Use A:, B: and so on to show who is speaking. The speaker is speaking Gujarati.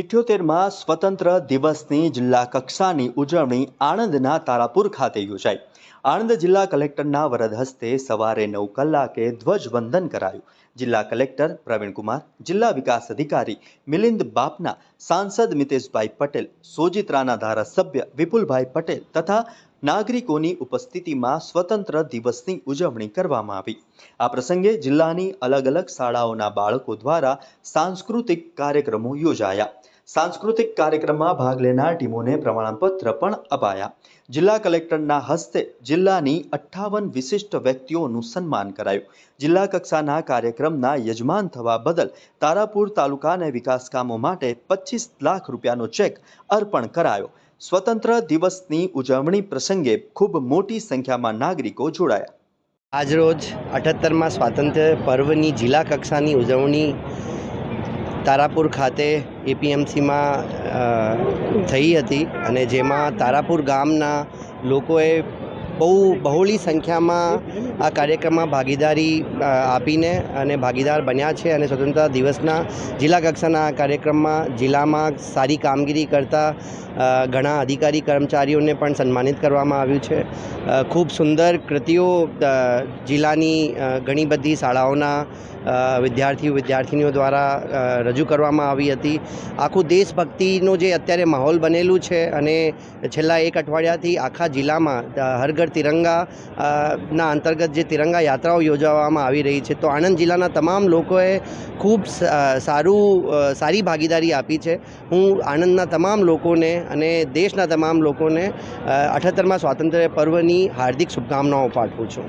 A: ઇઠ્યોતેરમાં સ્વતંત્ર દિવસની જિલ્લા કક્ષાની ઉજવણી આણંદના તારાપુર ખાતે યોજાઈ. આણંદ જિલ્લા કલેક્ટરના વરદ હસ્તે સવારે નવ કલાકે ધ્વજવંદન કરાયું. જિલ્લા કલેક્ટર પ્રવીણકુમાર, જિલ્લા વિકાસ અધિકારી મિલિંદ બાપના, સાંસદ મિતેશભાઈ પટેલ, સોજિત્રાના ધારાસભ્ય વિપુલભાઈ પટેલ તથા નાગરિકોની ઉપસ્થિતિમાં સ્વતંત્ર દિવસની ઉજવણી કરવામાં આવી. આ પ્રસંગે જિલ્લાની અલગ અલગ શાળાઓના બાળકો દ્વારા સાંસ્કૃતિક કાર્યક્રમો યોજાયા. સાંસ્કૃતિક કાર્યક્રમમાં ભાગ લેનાર ટીમોને પ્રમાણપત્ર પણ અપાયા. જિલ્લા કલેક્ટરના હસ્તે જિલ્લાની અઠ્ઠાવન વિશિષ્ટ વ્યક્તિઓનું સન્માન કરાયું. જિલ્લા કક્ષાના કાર્યક્રમના યજમાન થવા બદલ તારાપુર તાલુકાને વિકાસ કામો માટે પચીસ લાખ રૂપિયાનો ચેક અર્પણ કરાયો. સ્વતંત્ર દિવસની ઉજવણી પ્રસંગે ખૂબ મોટી સંખ્યામાં નાગરિકો જોડાયા.
B: આજરોજ અઠ્ઠત્તરમાં સ્વાતંત્ર્ય પર્વની જિલ્લા કક્ષાની ઉજવણી તારાપુર ખાતે એપીએમસીમાં થઈ હતી અને જેમાં તારાપુર ગામના લોકોએ બહુ બહોળી સંખ્યામાં આ કાર્યક્રમમાં ભાગીદારી આપીને અને ભાગીદાર બન્યા છે અને સ્વતંત્રતા દિવસના જિલ્લા કક્ષાના આ કાર્યક્રમમાં જિલ્લામાં સારી કામગીરી કરતા ઘણા અધિકારી કર્મચારીઓને પણ સન્માનિત કરવામાં આવ્યું છે. ખૂબ સુંદર કૃતિઓ જિલ્લાની ઘણી બધી શાળાઓના વિદ્યાર્થીઓ વિદ્યાર્થીનીઓ દ્વારા રજૂ કરવામાં આવી હતી. આખું દેશભક્તિનો જે અત્યારે માહોલ બનેલું છે અને છેલ્લા એક અઠવાડિયાથી આખા જિલ્લામાં અ, ઘર તિરંગા અંતર્ગત જે તિરંગા યાત્રાઓ યોજવામાં આવી રહી છે, તો આણંદ જિલ્લાના તમામ લોકોએ ખૂબ સારું સારી ભાગીદારી આપી છે. હું આણંદના તમામ લોકોને અને દેશના તમામ લોકોને અઠ્ઠત્તરમાં સ્વાતંત્ર્ય પર્વની હાર્દિક શુભકામનાઓ પાઠવું છું.